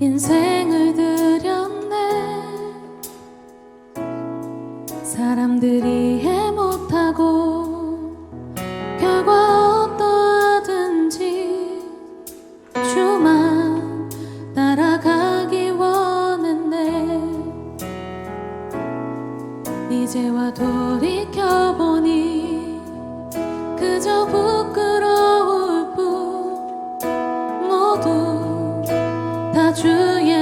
인생을 이제와 돌이켜보니 그저 부끄러울 뿐 모두 다 주의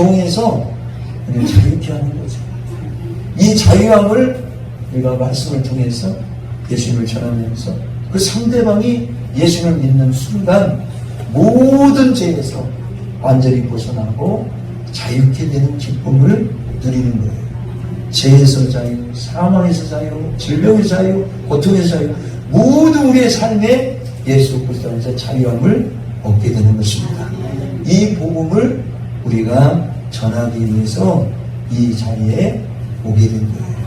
종에서 우리를 자유케 하는 거죠. 이 자유함을 우리가 말씀을 통해서 예수님을 전하면서 그 상대방이 예수님을 믿는 순간 모든 죄에서 완전히 벗어나고 자유케 되는 기쁨을 누리는 거예요. 죄에서 자유, 사망에서 자유, 질병에서 자유, 고통에서 자유, 모든 우리의 삶에 예수 그리스도 안에서 자유함을 얻게 되는 것입니다. 이 복음을 우리가 전하기 위해서 이 자리에 오게 된 거예요.